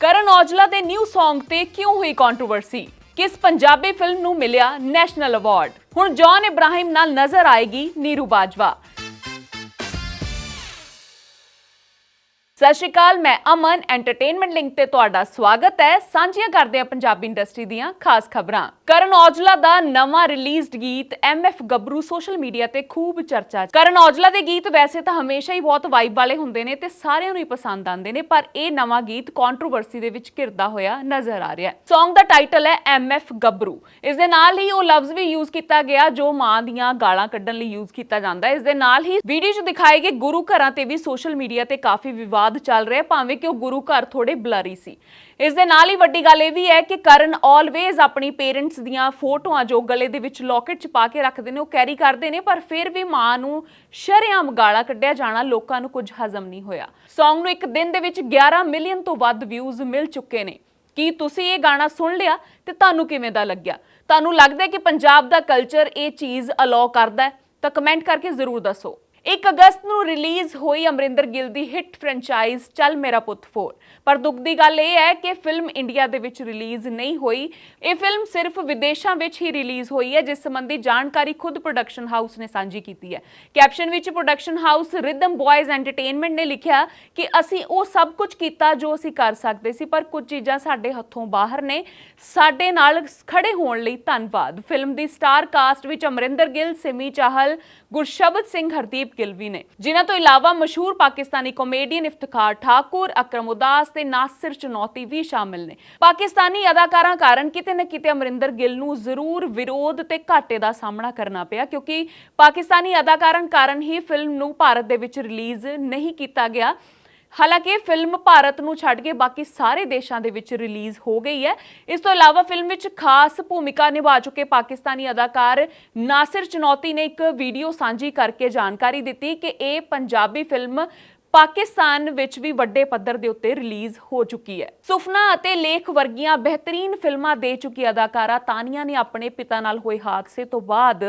ਕਰਨ ਔਜਲਾ ਦੇ new Song ਤੇ ਕਿਉਂ ਹੋਈ ਕੰਟਰੋਵਰਸੀ ਕਿਸ ਪੰਜਾਬੀ ਫਿਲਮ ਨੂੰ ਮਿਲਿਆ ਨੈਸ਼ਨਲ ਅਵਾਰਡ ਹੁਣ ਜੌਨ ਇਬਰਾਹਿਮ ਨਾਲ ਨਜ਼ਰ ਆਏਗੀ ਨੀਰੂ ਬਾਜਵਾ। ਸਤਿ ਸ਼੍ਰੀ ਅਕਾਲ, ਮੈਂ ਅਮਨ ਐਂਟਰਟੇਨਮੈਂਟ ਲਿੰਕ ਤੇ ਤੁਹਾਡਾ ਸਵਾਗਤ ਹੈ। ਸਾਂਝੀਆਂ ਕਰਦੇ ਹਾਂ ਪੰਜਾਬੀ ਇੰਡਸਟਰੀ ਦੀਆਂ ਖਾਸ ਖਬਰਾਂ। ਕਰਨ ਔਜਲਾ ਦਾ ਨਵਾਂ ਰਿਲੀਜ਼ਡ ਗੀਤ ਐਮਐਫ ਗੱਭਰੂ ਸੋਸ਼ਲ ਮੀਡੀਆ ਤੇ ਖੂਬ ਚਰਚਾ। ਕਰਨ ਔਜਲਾ ਦੇ ਗੀਤ ਵੈਸੇ ਤਾਂ ਹਮੇਸ਼ਾ ਹੀ ਬਹੁਤ ਵਾਈਬ ਵਾਲੇ ਹੁੰਦੇ ਨੇ ਤੇ ਸਾਰਿਆਂ ਨੂੰ ਹੀ ਪਸੰਦ ਆਉਂਦੇ ਨੇ, ਪਰ ਇਹ ਨਵਾਂ ਗੀਤ ਕੰਟਰੋਵਰਸੀ ਦੇ ਵਿੱਚ ਘਿਰਦਾ ਹੋਇਆ ਨਜ਼ਰ ਆ ਰਿਹਾ ਹੈ। Song ਦਾ ਟਾਈਟਲ ਹੈ ਐਮਐਫ ਗੱਭਰੂ। ਇਸ ਦੇ ਨਾਲ ਹੀ ਉਹ ਲਫ਼ਜ਼ ਵੀ ਯੂਜ਼ ਕੀਤਾ ਗਿਆ, ਜੋ ਮਾਂ ਦੀਆਂ ਗਾਲਾਂ ਕੱਢਣ ਲਈ ਯੂਜ਼ ਕੀਤਾ ਜਾਂਦਾ। ਹੈ ਇਸ ਦੇ ਨਾਲ ਹੀ ਵੀਡੀਓ 'ਚ ਦਿਖਾਏ ਗਏ ਗੁਰੂ ਘਰਾਂ ਤੇ ਵੀ ਸੋਸ਼ਲ ਮੀਡੀਆ ਤੇ ਕਾਫੀ ਵਿਵਾਦ ਚੱਲ ਰਿਹਾ, ਭਾਵੇਂ ਕਿ ਉਹ ਗੁਰੂ ਘਰ ਥੋੜੇ ਬਲਰੀ ਸੀ। ਇਸ ਦੇ ਨਾਲ ਹੀ ਵੱਡੀ ਗੱਲ ਇਹ ਵੀ ਹੈ ਕਿ ਕਰਨ ਆਲਵੇਜ਼ ਆਪਣੀ ਪੇਰੈਂਟਸ ਦੀਆਂ ਫੋਟੋਆਂ ਜੋ ਗਲੇ ਦੇ ਵਿੱਚ ਲੋਕਟ ਚ ਪਾ ਕੇ ਰੱਖਦੇ ਨੇ, ਉਹ ਕੈਰੀ ਕਰਦੇ ਨੇ, ਪਰ ਫਿਰ ਵੀ ਮਾਂ ਨੂੰ ਸ਼ਰੇਆਮ ਗਾਲਾਂ ਕੱਢਿਆ ਜਾਣਾ ਲੋਕਾਂ ਨੂੰ ਕੁਝ ਹਜ਼ਮ ਨਹੀਂ ਹੋਇਆ। Song ਨੂੰ ਇੱਕ ਦਿਨ ਦੇ ਵਿੱਚ 11 ਮਿਲੀਅਨ ਤੋਂ ਵੱਧ ਵਿਊਜ਼ ਮਿਲ ਚੁੱਕੇ ਨੇ। ਕੀ ਤੁਸੀਂ ਇਹ ਗਾਣਾ ਸੁਣ ਲਿਆ ਤੇ ਤੁਹਾਨੂੰ ਕਿਵੇਂ ਦਾ ਲੱਗਿਆ? ਤੁਹਾਨੂੰ ਲੱਗਦਾ ਕਿ ਪੰਜਾਬ ਦਾ ਕਲਚਰ ਇਹ ਚੀਜ਼ ਅਲਾਉ ਕਰਦਾ ਹੈ? ਤਾਂ ਕਮੈਂਟ ਕਰਕੇ ਜ਼ਰੂਰ ਦੱਸੋ। 1 ਅਗਸਤ ਨੂੰ ਰਿਲੀਜ਼ ਹੋਈ ਅਮਰਿੰਦਰ ਗਿੱਲ ਦੀ ਹਿੱਟ ਫਰੈਂਚਾਈਜ਼ ਚੱਲ ਮੇਰਾ ਪੁੱਤ 4 ਪਰ ਦੁੱਖ ਦੀ ਗੱਲ ਇਹ ਹੈ ਕਿ ਫਿਲਮ ਇੰਡੀਆ ਦੇ ਵਿੱਚ ਰਿਲੀਜ਼ ਨਹੀਂ ਹੋਈ। ਇਹ ਫਿਲਮ ਸਿਰਫ ਵਿਦੇਸ਼ਾਂ ਵਿੱਚ ਹੀ ਰਿਲੀਜ਼ ਹੋਈ ਹੈ, ਜਿਸ ਸੰਬੰਧੀ ਜਾਣਕਾਰੀ ਖੁਦ ਪ੍ਰੋਡਕਸ਼ਨ ਹਾਊਸ ਨੇ ਸਾਂਝੀ ਕੀਤੀ ਹੈ। ਕੈਪਸ਼ਨ ਵਿੱਚ production house Rhythm Boyz Entertainment ਨੇ ਲਿਖਿਆ ਕਿ ਅਸੀਂ ਉਹ ਸਭ ਕੁਝ ਕੀਤਾ ਜੋ ਅਸੀਂ ਕਰ ਸਕਦੇ ਸੀ, ਪਰ ਕੁਝ ਚੀਜ਼ਾਂ ਸਾਡੇ ਹੱਥੋਂ ਬਾਹਰ ਨੇ। ਸਾਡੇ ਨਾਲ ਖੜੇ ਹੋਣ ਲਈ ਧੰਨਵਾਦ। ਫਿਲਮ ਦੀ ਸਟਾਰ ਕਾਸਟ ਵਿੱਚ ਅਮਰਿੰਦਰ ਗਿੱਲ, ਸਿਮੀ ਚਾਹਲ ਗੁਰਸ਼ਬਦ ਸਿੰਘ ਹਰਦੀਪ ਗਿੱਲ ਨੇ। ਜਿਨ੍ਹਾਂ ਤੋਂ ਇਲਾਵਾ ਮਸ਼ਹੂਰ ਪਾਕਿਸਤਾਨੀ ਕਾਮੇਡੀਅਨ ਇਫਤਖਾਰ ਠਾਕੁਰ, ਅਕਰਮ ਉਦਾਸ ਤੇ ਨਾਸਿਰ ਚੁਨੌਤੀ ਵੀ ਸ਼ਾਮਿਲ ਨੇ। ਪਾਕਿਸਤਾਨੀ ਅਦਾਕਾਰਾਂ ਕਾਰਨ ਕਿਤੇ ਨਾ ਕਿਤੇ ਅਮਰਿੰਦਰ ਗਿੱਲ ਨੂੰ ਜ਼ਰੂਰ ਵਿਰੋਧ ਤੇ ਘਾਟੇ ਦਾ ਸਾਹਮਣਾ ਕਰਨਾ ਪਿਆ, ਕਿਉਂਕਿ ਪਾਕਿਸਤਾਨੀ ਅਦਾਕਾਰਾਂ ਕਾਰਨ ਹੀ ਫਿਲਮ ਨੂੰ ਭਾਰਤ ਦੇ ਵਿੱਚ ਰਿਲੀਜ਼ ਨਹੀਂ ਕੀਤਾ ਗਿਆ। ਹਾਲਾਂਕਿ ਇਹ ਫਿਲਮ ਭਾਰਤ ਨੂੰ ਛੱਡ ਕੇ ਬਾਕੀ ਸਾਰੇ ਦੇਸ਼ਾਂ ਦੇ ਵਿੱਚ ਰਿਲੀਜ਼ ਹੋ ਗਈ ਹੈ। ਇਸ ਤੋਂ ਇਲਾਵਾ ਫਿਲਮ ਵਿੱਚ ਖਾਸ ਭੂਮਿਕਾ ਨਿਭਾ ਚੁੱਕੇ ਪਾਕਿਸਤਾਨੀ ਅਦਾਕਾਰ ਨਾਸਿਰ ਚਨੌਤੀ ਨੇ ਇੱਕ ਵੀਡੀਓ ਸਾਂਝੀ ਕਰਕੇ ਜਾਣਕਾਰੀ ਦਿੱਤੀ ਕਿ ਇਹ ਪੰਜਾਬੀ ਫਿਲਮ ਪਾਕਿਸਤਾਨ ਵਿੱਚ ਵੀ ਵੱਡੇ ਪੱਧਰ ਦੇ ਉੱਤੇ ਰਿਲੀਜ਼ ਹੋ ਚੁੱਕੀ ਹੈ। ਸੁਫਨਾ ਅਤੇ ਲੇਖ ਵਰਗੀਆਂ ਬਿਹਤਰੀਨ ਫਿਲਮਾਂ ਦੇ ਚੁੱਕੀ ਅਦਾਕਾਰਾ ਤਾਨੀਆ ਨੇ ਆਪਣੇ ਪਿਤਾ ਨਾਲ ਹੋਏ ਹਾਦਸੇ ਤੋਂ ਬਾਅਦ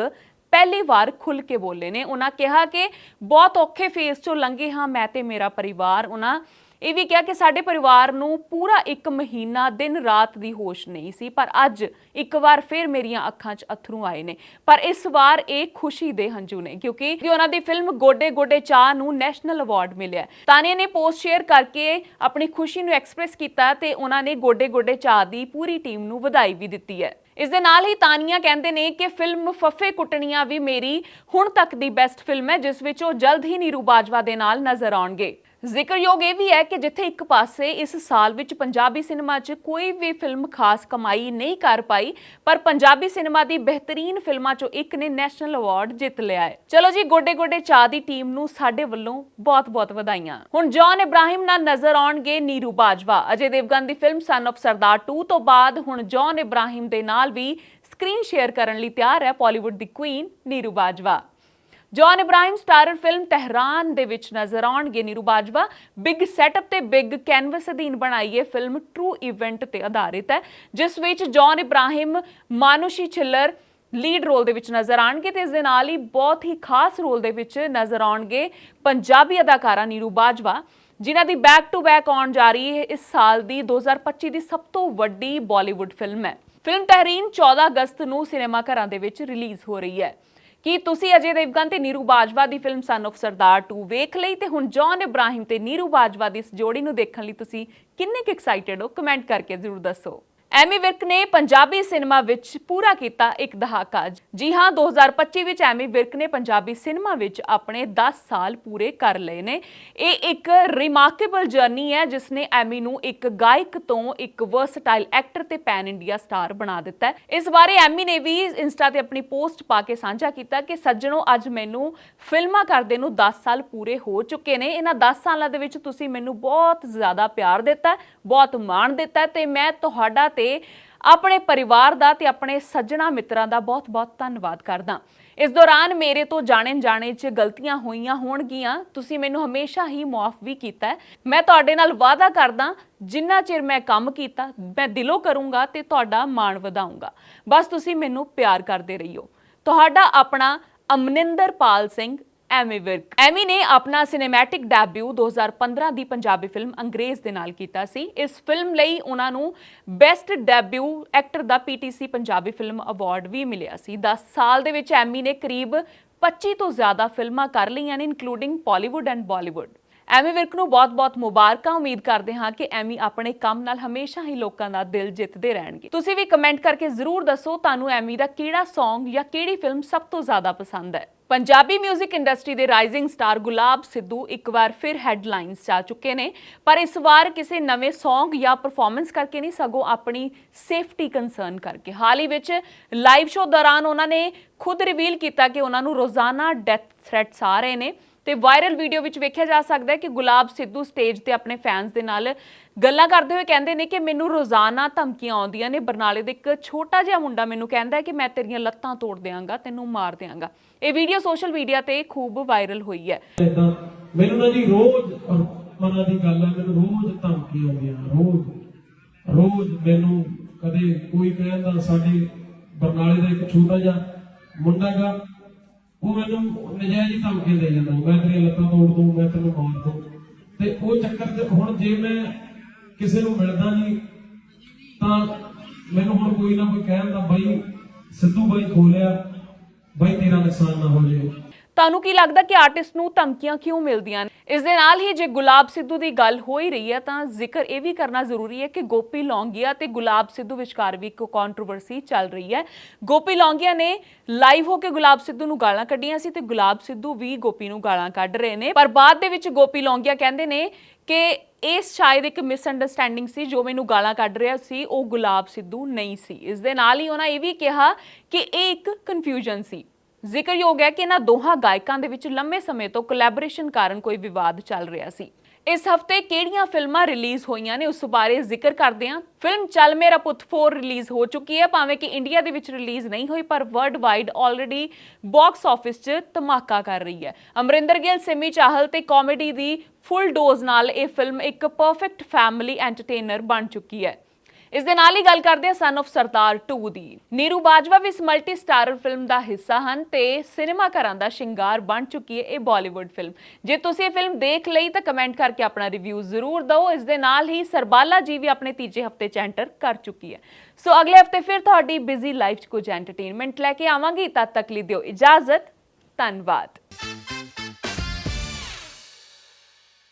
ਪਹਿਲੀ ਵਾਰ ਖੁੱਲ ਕੇ ਬੋਲੇ ਨੇ। ਉਹਨਾਂ ਕਿਹਾ ਕਿ ਬਹੁਤ ਔਖੇ ਫੇਸ ਚੋਂ ਲੰਘੇ ਹਾਂ ਮੈਂ ਤੇ ਮੇਰਾ ਪਰਿਵਾਰ। ਉਹਨਾਂ ਇਹ ਵੀ ਕਿਹਾ ਕਿ ਸਾਡੇ ਪਰਿਵਾਰ ਨੂੰ ਪੂਰਾ ਇੱਕ ਮਹੀਨਾ ਦਿਨ ਰਾਤ ਦੀ ਹੋਸ਼ ਨਹੀਂ ਸੀ, ਪਰ ਅੱਜ ਇੱਕ ਵਾਰ ਫਿਰ ਮੇਰੀਆਂ ਅੱਖਾਂ 'ਚ ਅਥਰੂ ਆਏ ਨੇ। ਪਰ ਇਸ ਵਾਰ ਇਹ ਖੁਸ਼ੀ ਦੇ ਹੰਝੂ ਨੇ, ਕਿਉਂਕਿ ਕਿ ਉਹਨਾਂ ਦੀ ਫਿਲਮ ਗੋਡੇ ਗੋਡੇ ਚਾਹ ਨੂੰ ਨੈਸ਼ਨਲ ਅਵਾਰਡ ਮਿਲਿਆ ਤਾਨੀਆ ਨੇ ਪੋਸਟ ਸ਼ੇਅਰ ਕਰਕੇ ਆਪਣੀ ਖੁਸ਼ੀ ਨੂੰ ਐਕਸਪ੍ਰੈਸ ਕੀਤਾ ਤੇ ਉਹਨਾਂ ਨੇ ਗੋਡੇ ਗੋਡੇ ਚਾਹ ਦੀ ਪੂਰੀ ਟੀਮ ਨੂੰ ਵਧਾਈ ਵੀ ਦਿੱਤੀ ਹੈ। ਇਸ ਦੇ ਨਾਲ ਹੀ ਤਾਨੀਆ ਕਹਿੰਦੇ ਨੇ ਕਿ ਫਿਲਮ ਫੱਫੇ ਕੁੱਟਣੀਆਂ ਵੀ ਮੇਰੀ ਹੁਣ ਤੱਕ ਦੀ ਬੈਸਟ ਫਿਲਮ ਹੈ, ਜਿਸ ਵਿੱਚ ਉਹ ਜਲਦ ਹੀ ਨੀਰੂ ਬਾਜਵਾ ਦੇ ਨਾਲ ਨਜ਼ਰ ਆਉਣਗੇ। ਜ਼ਿਕਰਯੋਗ ਇਹ ਵੀ ਹੈ ਕਿ ਜਿੱਥੇ ਇੱਕ ਪਾਸੇ ਇਸ ਸਾਲ ਵਿੱਚ ਪੰਜਾਬੀ ਸਿਨੇਮਾ 'ਚ ਕੋਈ ਵੀ ਫਿਲਮ ਖਾਸ ਕਮਾਈ ਨਹੀਂ ਕਰ ਪਾਈ, ਪਰ ਪੰਜਾਬੀ ਸਿਨੇਮਾ ਦੀ ਬਿਹਤਰੀਨ ਫਿਲਮਾਂ 'ਚੋਂ ਇੱਕ ਨੇ ਨੈਸ਼ਨਲ ਅਵਾਰਡ ਜਿੱਤ ਲਿਆ ਹੈ। ਚਲੋ ਜੀ ਗੋਡੇ ਗੋਡੇ ਚਾਹ ਦੀ ਟੀਮ ਨੂੰ ਸਾਡੇ ਵੱਲੋਂ ਬਹੁਤ-ਬਹੁਤ ਵਧਾਈਆਂ। ਹੁਣ ਜੌਨ ਇਬਰਾਹਿਮ ਨਾਲ ਨਜ਼ਰ ਆਉਣਗੇ ਨੀਰੂ ਬਾਜਵਾ। ਅਜੇ ਦੇਵਗਨ ਦੀ ਫਿਲਮ ਸਨ ਆਫ ਸਰਦਾਰ 2 ਤੋਂ ਬਾਅਦ ਹੁਣ ਜੌਨ ਇਬਰਾਹਿਮ ਦੇ ਨਾਲ ਵੀ ਸਕਰੀਨ ਸ਼ੇਅਰ ਕਰਨ ਲਈ ਤਿਆਰ ਹੈ ਪਾਲੀਵੁੱਡ ਦੀ queen Neeru Bajwa. John Abraham starrer film Tehran ਦੇ ਵਿੱਚ ਨਜ਼ਰ ਆਉਣਗੇ। ਨੀਰੂ ਬਾਜਵਾ, ਬਿਗ ਸੈਟਅਪ ਤੇ ਬਿਗ ਕੈਨਵਸ ਅਧੀਨ ਬਣਾਈ ਇਹ ਫਿਲਮ ਟਰੂ ਇਵੈਂਟ ਤੇ ਆਧਾਰਿਤ ਹੈ, ਜਿਸ ਵਿੱਚ John Abraham, Manushi Chhillar lead role ਦੇ ਵਿੱਚ ਨਜ਼ਰ ਆਉਣਗੇ ਤੇ ਇਸ ਦੇ ਨਾਲ ਹੀ ਬਹੁਤ ਹੀ ਖਾਸ ਰੋਲ ਦੇ ਵਿੱਚ ਨਜ਼ਰ ਆਉਣਗੇ ਪੰਜਾਬੀ ਅਦਾਕਾਰਾ ਨੀਰੂ ਬਾਜਵਾ, ਜਿਨ੍ਹਾਂ ਦੀ ਬੈਕ ਟੂ ਬੈਕ ਆਉਣ ਜਾ ਰਹੀ ਹੈ ਇਸ ਸਾਲ ਦੀ 2025 ਦੀ ਸਭ ਤੋਂ ਵੱਡੀ ਬਾਲੀਵੁੱਡ ਫਿਲਮ ਹੈ। ਫਿਲਮ ਤਹਿਰੀਨ 14 ਅਗਸਤ ਨੂੰ ਸਿਨੇਮਾ ਘਰਾਂ ਦੇ ਵਿੱਚ ਰਿਲੀਜ਼ ਹੋ ਰਹੀ ਹੈ। ਕੀ ਤੁਸੀਂ ਅਜੇ ਦੇਵਗਨ ਤੇ ਨੀਰੂ ਬਾਜਵਾ ਦੀ ਫਿਲਮ ਸਨ ਆਫ ਸਰਦਾਰ 2 ਵੇਖ ਲਈ? ਤੇ ਹੁਣ ਜੌਨ ਇਬਰਾਹਿਮ ਤੇ ਨੀਰੂ ਬਾਜਵਾ ਦੀ ਇਸ ਜੋੜੀ ਨੂੰ ਦੇਖਣ ਲਈ ਤੁਸੀਂ ਕਿੰਨੇ ਕੁ ਐਕਸਾਈਟਿਡ ਹੋ? ਕਮੈਂਟ ਕਰਕੇ ਜ਼ਰੂਰ ਦੱਸੋ। ਐਮੀ ਵਿਰਕ ਨੇ ਪੰਜਾਬੀ ਸਿਨੇਮਾ ਵਿੱਚ ਪੂਰਾ ਕੀਤਾ ਇੱਕ ਦਹਾਕਾ ਜੀ ਹਾਂ 2025 ਵਿੱਚ ਐਮੀ ਵਿਰਕ ਨੇ ਪੰਜਾਬੀ ਸਿਨੇਮਾ ਵਿੱਚ ਆਪਣੇ 10 ਸਾਲ ਪੂਰੇ ਕਰ ਲਏ ਨੇ। ਇਹ ਇੱਕ ਰਿਮਾਰਕੇਬਲ ਜਰਨੀ ਹੈ ਜਿਸ ਨੇ ਐਮੀ ਨੂੰ ਇੱਕ ਗਾਇਕ ਤੋਂ ਇੱਕ ਵਰਸਟਾਈਲ ਐਕਟਰ ਤੇ ਪੈਨ ਇੰਡੀਆ ਸਟਾਰ ਬਣਾ ਦਿੱਤਾ ਇਸ ਬਾਰੇ ਐਮੀ ਨੇ ਵੀ ਇੰਸਟਾ ਤੇ ਆਪਣੀ ਪੋਸਟ ਪਾ ਕੇ ਸਾਂਝਾ ਕੀਤਾ ਕਿ, ਸੱਜਣੋ, ਅੱਜ ਮੈਨੂੰ ਫਿਲਮਾਂ ਕਰਦੇ ਨੂੰ 10 ਸਾਲ ਪੂਰੇ ਹੋ ਚੁੱਕੇ ਨੇ। ਇਹਨਾਂ 10 ਸਾਲਾਂ ਦੇ ਵਿੱਚ ਤੁਸੀਂ ਮੈਨੂੰ ਬਹੁਤ ਜ਼ਿਆਦਾ ਪਿਆਰ ਦਿੱਤਾ, ਬਹੁਤ ਮਾਣ ਦਿੱਤਾ ਤੇ ਮੈਂ ਤੁਹਾਡਾ ਤੇ ਆਪਣੇ ਪਰਿਵਾਰ ਦਾ ਤੇ ਆਪਣੇ ਸੱਜਣਾ ਮਿੱਤਰਾਂ ਦਾ ਬਹੁਤ-ਬਹੁਤ ਧੰਨਵਾਦ ਕਰਦਾ। ਇਸ ਦੌਰਾਨ ਮੇਰੇ ਤੋਂ ਜਾਣੇ ਜਾਣੇ 'ਚ ਗਲਤੀਆਂ ਹੋਈਆਂ ਹੋਣਗੀਆਂ। ਤੁਸੀਂ ਮੈਨੂੰ ਹਮੇਸ਼ਾ ਹੀ ਮਾਫ ਵੀ ਕੀਤਾ ਹੈ। ਮੈਂ ਤੁਹਾਡੇ ਨਾਲ ਵਾਅਦਾ ਕਰਦਾ, ਜਿੰਨਾ ਚਿਰ ਮੈਂ ਕੰਮ ਕੀਤਾ, ਮੈਂ ਦਿਲੋਂ ਕਰੂੰਗਾ ਤੇ ਤੁਹਾਡਾ ਮਾਣ ਵਧਾਉਂਗਾ ਬਸ ਤੁਸੀਂ ਮੈਨੂੰ ਪਿਆਰ ਕਰਦੇ ਰਹੀਓ। ਤੁਹਾਡਾ ਆਪਣਾ ਅਮਨਿੰਦਰਪਾਲ ਸਿੰਘ ਐਮੀ ਵਿਰਕ। ਐਮੀ ਨੇ ਆਪਣਾ ਸਿਨੇਮੈਟਿਕ ਡੈਬਿਊ 2015 ਦੀ ਪੰਜਾਬੀ ਫਿਲਮ ਅੰਗਰੇਜ਼ ਦੇ ਨਾਲ ਕੀਤਾ ਸੀ। ਇਸ ਫਿਲਮ ਲਈ ਉਹਨਾਂ ਨੂੰ ਬੈਸਟ ਡੈਬਿਊ ਐਕਟਰ ਦਾ ਪੀਟੀਸੀ ਪੰਜਾਬੀ ਫਿਲਮ ਅਵਾਰਡ ਵੀ ਮਿਲਿਆ ਸੀ। 10 ਸਾਲ ਦੇ ਵਿੱਚ ਐਮੀ ਨੇ ਕਰੀਬ 25 ਤੋਂ ਜ਼ਿਆਦਾ ਫਿਲਮਾਂ ਕਰ ਲਈਆਂ ਨੇ ਇਨਕਲੂਡਿੰਗ ਬਾਲੀਵੁੱਡ ਐਂਡ ਬਾਲੀਵੁੱਡ ਐਮੀ ਵਿਰਕ ਨੂੰ ਬਹੁਤ-ਬਹੁਤ ਮੁਬਾਰਕਾਂ। ਉਮੀਦ ਕਰਦੇ ਹਾਂ ਕਿ ਐਮੀ ਆਪਣੇ ਕੰਮ ਨਾਲ ਹਮੇਸ਼ਾ ਹੀ ਲੋਕਾਂ ਦਾ ਦਿਲ ਜਿੱਤਦੇ ਰਹਿਣਗੇ। ਤੁਸੀਂ ਵੀ ਕਮੈਂਟ ਕਰਕੇ ਜ਼ਰੂਰ ਦੱਸੋ ਤੁਹਾਨੂੰ ਐਮੀ ਦਾ ਕਿਹੜਾ Song ਜਾਂ ਕਿਹੜੀ ਫਿਲਮ ਸਭ ਤੋਂ ਜ਼ਿਆਦਾ ਪਸੰਦ ਹੈ। ਪੰਜਾਬੀ 뮤직 ਇੰਡਸਟਰੀ ਦੇ ਰਾਈਜ਼ਿੰਗ ਸਟਾਰ ਗੁਲਾਬ ਸਿੱਧੂ ਇੱਕ ਵਾਰ ਫਿਰ ਹੈਡਲਾਈਨਸ 'ਚ ਆ ਚੁੱਕੇ ਨੇ। ਪਰ ਇਸ ਵਾਰ ਕਿਸੇ ਨਵੇਂ Song ਜਾਂ ਪਰਫਾਰਮੈਂਸ ਕਰਕੇ ਨਹੀਂ, ਸਗੋਂ ਆਪਣੀ ਸੇਫਟੀ ਕੰਸਰਨ ਕਰਕੇ। ਹਾਲ ਹੀ ਵਿੱਚ ਲਾਈਵ ਸ਼ੋਅ ਦੌਰਾਨ ਉਹਨਾਂ ਨੇ ਖੁਦ ਰਿਵੀਲ ਕੀਤਾ ਕਿ ਉਹਨਾਂ ਨੂੰ ਰੋਜ਼ਾਨਾ ਡੈਥ ਥ੍ਰੈਟਸ ਆ ਰਹੇ ਨੇ। ਤੇ ਵਾਇਰਲ ਵੀਡੀਓ ਵਿੱਚ ਵੇਖਿਆ ਜਾ ਸਕਦਾ ਹੈ ਕਿ ਗੁਲਾਬ ਸਿੱਧੂ ਸਟੇਜ ਤੇ ਆਪਣੇ ਫੈਨਸ ਦੇ ਨਾਲ ਗੱਲਾਂ ਕਰਦੇ ਹੋਏ ਕਹਿੰਦੇ ਨੇ ਕਿ ਮੈਨੂੰ ਰੋਜ਼ਾਨਾ ਧਮਕੀਆਂ ਆਉਂਦੀਆਂ ਨੇ। ਬਰਨਾਲੇ ਦੇ ਇੱਕ ਛੋਟਾ ਜਿਹਾ ਮੁੰਡਾ ਮੈਨੂੰ ਕਹਿੰਦਾ ਹੈ ਕਿ ਮੈਂ ਤੇਰੀਆਂ ਲੱਤਾਂ ਤੋੜ ਦਿਆਂਗਾ, ਤੈਨੂੰ ਮਾਰ ਦਿਆਂਗਾ। ਇਹ ਵੀਡੀਓ ਸੋਸ਼ਲ ਮੀਡੀਆ ਤੇ ਖੂਬ ਵਾਇਰਲ ਹੋਈ ਹੈ। ਏਦਾਂ ਮੈਨੂੰ ਨਾ ਜੀ ਰੋਜ਼ ਮਨਾਂ ਦੀ ਗੱਲ ਹੈ ਮੈਨੂੰ ਰੋਜ਼ ਧਮਕੀ ਆਉਂਦੀਆਂ, ਰੋਜ਼। ਰੋਜ਼ ਮੈਨੂੰ ਕਦੇ ਕੋਈ ਕਹਿੰਦਾ, ਸਾਡੇ ਬਰਨਾਲੇ ਦਾ ਇੱਕ ਛੋਟਾ ਜਿਹਾ ਮੁੰਡਾ ਗਾ ਉਹ ਮੈਨੂੰ ਨਜਾਇਜ਼ ਹੀ ਧਮਕੀ ਦੇ ਜਾਂਦਾ ਮੈਂ ਤੇਰੀਆਂ ਲੱਤਾਂ ਤੋੜ ਦੂੰ ਮੈਂ ਤੈਨੂੰ ਮਾਰ ਦੂੰ ਤੇ ਉਹ ਚੱਕਰ 'ਚ ਹੁਣ ਜੇ ਮੈਂ ਕਿਸੇ ਨੂੰ ਮਿਲਦਾ ਨਹੀਂ ਤਾਂ ਮੈਨੂੰ ਹੁਣ ਕੋਈ ਨਾ ਕੋਈ ਕਹਿਣ ਦਾ ਬਾਈ ਸਿੱਧੂ ਬਾਈ ਖੋਲਿਆ ਬਾਈ ਤੇਰਾ ਨੁਕਸਾਨ ਨਾ ਹੋ ਜਾਏ ਤੁਹਾਨੂੰ ਕੀ ਲੱਗਦਾ ਕਿ ਆਰਟਿਸਟ ਨੂੰ ਧਮਕੀਆਂ ਕਿਉਂ ਮਿਲਦੀਆਂ ਨੇ? ਇਸ ਦੇ ਨਾਲ ਹੀ ਜੇ ਗੁਲਾਬ ਸਿੱਧੂ ਦੀ ਗੱਲ ਹੋ ਹੀ ਰਹੀ ਹੈ ਤਾਂ ਜ਼ਿਕਰ ਇਹ ਵੀ ਕਰਨਾ ਜ਼ਰੂਰੀ ਹੈ ਕਿ ਗੋਪੀ ਲੌਂਗੀਆ ਤੇ ਗੁਲਾਬ ਸਿੱਧੂ ਵਿਚਕਾਰ ਵੀ ਇੱਕ ਕੰਟਰੋਵਰਸੀ ਚੱਲ ਰਹੀ ਹੈ। ਗੋਪੀ ਲੌਂਗੀਆ ਨੇ ਲਾਈਵ ਹੋ ਕੇ ਗੁਲਾਬ ਸਿੱਧੂ ਨੂੰ ਗਾਲਾਂ ਕੱਢੀਆਂ ਸੀ ਤੇ ਗੁਲਾਬ ਸਿੱਧੂ ਵੀ ਗੋਪੀ ਨੂੰ ਗਾਲਾਂ ਕੱਢ ਰਹੇ ਨੇ। ਪਰ ਬਾਅਦ ਦੇ ਵਿੱਚ ਗੋਪੀ ਲੌਂਗੀਆ ਕਹਿੰਦੇ ਨੇ ਕਿ ਇਹ ਸ਼ਾਇਦ ਇੱਕ ਮਿਸਅੰਡਰਸਟੈਂਡਿੰਗ ਸੀ, ਜੋ ਮੈਨੂੰ ਗਾਲਾਂ ਕੱਢ ਰਿਹਾ ਸੀ, ਉਹ ਗੁਲਾਬ ਸਿੱਧੂ ਨਹੀਂ ਸੀ। ਇਸ ਦੇ ਨਾਲ ਹੀ ਉਹਨਾਂ ਇਹ ਵੀ ਕਿਹਾ ਕਿ ਇਹ ਇੱਕ ਕਨਫਿਊਜ਼ਨ ਸੀ। ਜ਼ਿਕਰਯੋਗ ਹੈ ਕਿ ਇਹਨਾਂ ਦੋਹਾਂ ਗਾਇਕਾਂ ਦੇ ਵਿੱਚ ਲੰਮੇ ਸਮੇਂ ਤੋਂ ਕੋਲੈਬੋਰੇਸ਼ਨ ਕਾਰਨ ਕੋਈ ਵਿਵਾਦ ਚੱਲ ਰਿਹਾ ਸੀ। ਇਸ ਹਫ਼ਤੇ ਕਿਹੜੀਆਂ ਫਿਲਮਾਂ ਰਿਲੀਜ਼ ਹੋਈਆਂ ਨੇ ਉਸ ਬਾਰੇ ਜ਼ਿਕਰ ਕਰਦੇ ਹਾਂ। ਫਿਲਮ ਚੱਲ ਮੇਰਾ ਪੁੱਤ 4 ਰਿਲੀਜ਼ ਹੋ ਚੁੱਕੀ ਹੈ, ਭਾਵੇਂ ਕਿ ਇੰਡੀਆ ਦੇ ਵਿੱਚ ਰਿਲੀਜ਼ ਨਹੀਂ ਹੋਈ, ਪਰ world wide already box office 'ਚ ਧਮਾਕਾ ਕਰ ਰਹੀ ਹੈ। ਅਮਰਿੰਦਰ ਗਿੱਲ, ਸਿਮੀ ਚਾਹਲ ਤੇ ਕਾਮੇਡੀ ਦੀ ਫੁੱਲ ਡੋਜ਼ ਨਾਲ ਇਹ ਫਿਲਮ ਇੱਕ ਪਰਫੈਕਟ ਫੈਮਿਲੀ ਐਂਟਰਟੇਨਰ ਬਣ ਚੁੱਕੀ ਹੈ। ਇਸ ਦੇ ਨਾਲ ਹੀ ਗੱਲ ਕਰਦੇ ਹਾਂ ਸਨ of ਸਰਦਾਰ 2 ਦੀ। ਨੀਰੂ ਬਾਜਵਾ ਵੀ ਇਸ ਮਲਟੀ ਸਟਾਰਰ ਫਿਲਮ ਦਾ ਹਿੱਸਾ ਹਨ ਤੇ ਸਿਨੇਮਾ ਘਰਾਂ ਦਾ ਸ਼ਿੰਗਾਰ ਬਣ ਚੁੱਕੀ ਹੈ ਇਹ ਬਾਲੀਵੁੱਡ ਫਿਲਮ ਜੇ ਤੁਸੀਂ ਇਹ ਫਿਲਮ ਦੇਖ ਲਈ ਤਾਂ ਕਮੈਂਟ ਕਰਕੇ ਆਪਣਾ ਰਿਵਿਊ ਜ਼ਰੂਰ ਦਿਓ। ਇਸ ਦੇ ਨਾਲ ਹੀ ਸਰਬਾਲਾ ਜੀ ਵੀ ਆਪਣੇ ਤੀਜੇ ਹਫ਼ਤੇ ਚ ਐਂਟਰ ਕਰ ਚੁੱਕੀ ਹੈ। ਸੋ ਅਗਲੇ ਹਫ਼ਤੇ ਫਿਰ ਤੁਹਾਡੀ ਬਿਜ਼ੀ ਲਾਈਫ 'ਚ ਕੁਝ ਐਂਟਰਟੇਨਮੈਂਟ ਲੈ ਕੇ ਆਵਾਂਗੀ। ਤਦ ਤੱਕ ਲਈ ਦਿਓ ਇਜਾਜ਼ਤ। ਧੰਨਵਾਦ।